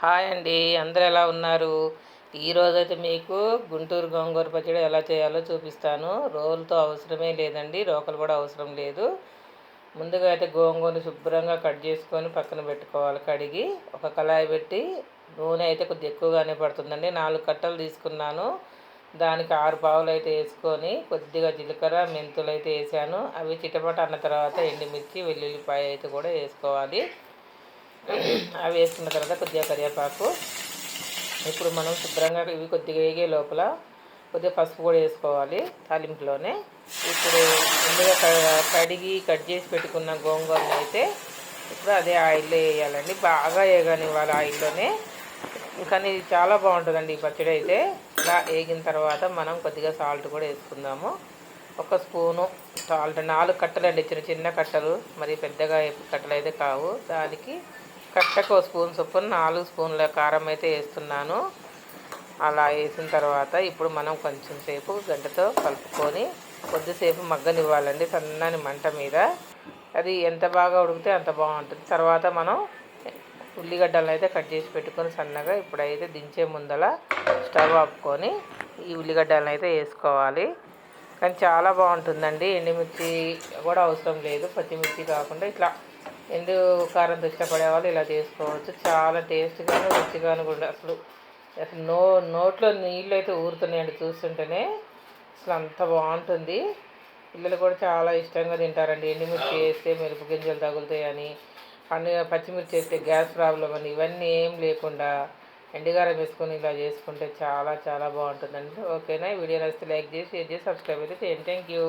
Hi అండి అందరు ఎలా ఉన్నారు? ఈరోజు అయితే మీకు గుంటూరు గోంగూర పచ్చడి ఎలా చేయాలో చూపిస్తాను. రోలుతో అవసరమే లేదండి రోకలు కూడా అవసరం లేదు. ముందుగా అయితే గోంగూరని శుభ్రంగా కట్ చేసుకొని పక్కన పెట్టుకోవాలి కడిగి. ఒక కళాయి పెట్టి నూనె అయితే కొద్దిగా ఎక్కువగానే పడుతుందండి. నాలుగు కట్టలు తీసుకున్నాను. దానికి ఆరు పావులు అయితే వేసుకొని కొద్దిగా జీలకర్ర మెంతులు అయితే వేసాను. అవి చిటపట అన్న తర్వాత ఎండుమిర్చి వెల్లుల్లిపాయ అయితే కూడా వేసుకోవాలి. అవి వేసుకున్న తర్వాత కొద్దిగా కరివేపాకు. ఇప్పుడు మనం శుభ్రంగా ఇవి కొద్దిగా వేగే లోపల కొద్దిగా పసుపు కూడా వేసుకోవాలి తాలింపులోనే. ఇప్పుడు ముందుగా కడిగి కట్ చేసి పెట్టుకున్న గోంగూరని అయితే ఇప్పుడు అదే ఆయిల్లో వేయాలండి. బాగా వేయగానివ్వాలి ఆయిల్లోనే. కానీ చాలా బాగుంటుందండి ఈ పచ్చడి అయితే. ఇలా వేగిన తర్వాత మనం కొద్దిగా సాల్ట్ కూడా వేసుకుందాము. ఒక స్పూను సాల్ట్ నాలుగు కట్టలు అండి చిన్న చిన్న కట్టలు. మరి పెద్దగా కట్టలు అయితే కావు. దానికి కట్టకు ఒక స్పూన్ చొప్పున నాలుగు స్పూన్ల కారం అయితే వేస్తున్నాను. అలా వేసిన తర్వాత ఇప్పుడు మనం కొంచెం సేపు గంటతో కలుపుకొని కొద్దిసేపు మగ్గనివ్వాలండి సన్నని మంట మీద. అది ఎంత బాగా ఉడికితే అంత బాగుంటుంది. తర్వాత మనం ఉల్లిగడ్డలను అయితే కట్ చేసి పెట్టుకొని సన్నగా ఇప్పుడైతే దించే ముందల స్టవ్ ఆపుకొని ఈ ఉల్లిగడ్డలను అయితే వేసుకోవాలి. కానీ చాలా బాగుంటుందండి. ఎండుమిర్చి కూడా అవసరం లేదు. పచ్చిమిర్చి కాకుండా ఇట్లా ఎండు కారంతో ఇష్టపడే వాళ్ళు ఇలా చేసుకోవచ్చు. చాలా టేస్ట్గాను రుచిగాను కూడా అసలు. అసలు నో నోట్లో నీళ్ళు అయితే ఊరుతున్నాయండి చూస్తుంటేనే. అసలు అంత బాగుంటుంది. పిల్లలు కూడా చాలా ఇష్టంగా తింటారండి. ఎండుమిర్చి వేస్తే మెరుపు గింజలు తగులుతాయని అన్ని పచ్చిమిర్చి వేస్తే గ్యాస్ ప్రాబ్లం అని ఇవన్నీ ఏం లేకుండా ఎండుగారం వేసుకొని ఇలా చేసుకుంటే చాలా చాలా బాగుంటుందండి. ఓకేనా? వీడియో నచ్చితే లైక్ చేసి షేర్ చేసి సబ్స్క్రైబ్ అయితే చేయండి. Thank you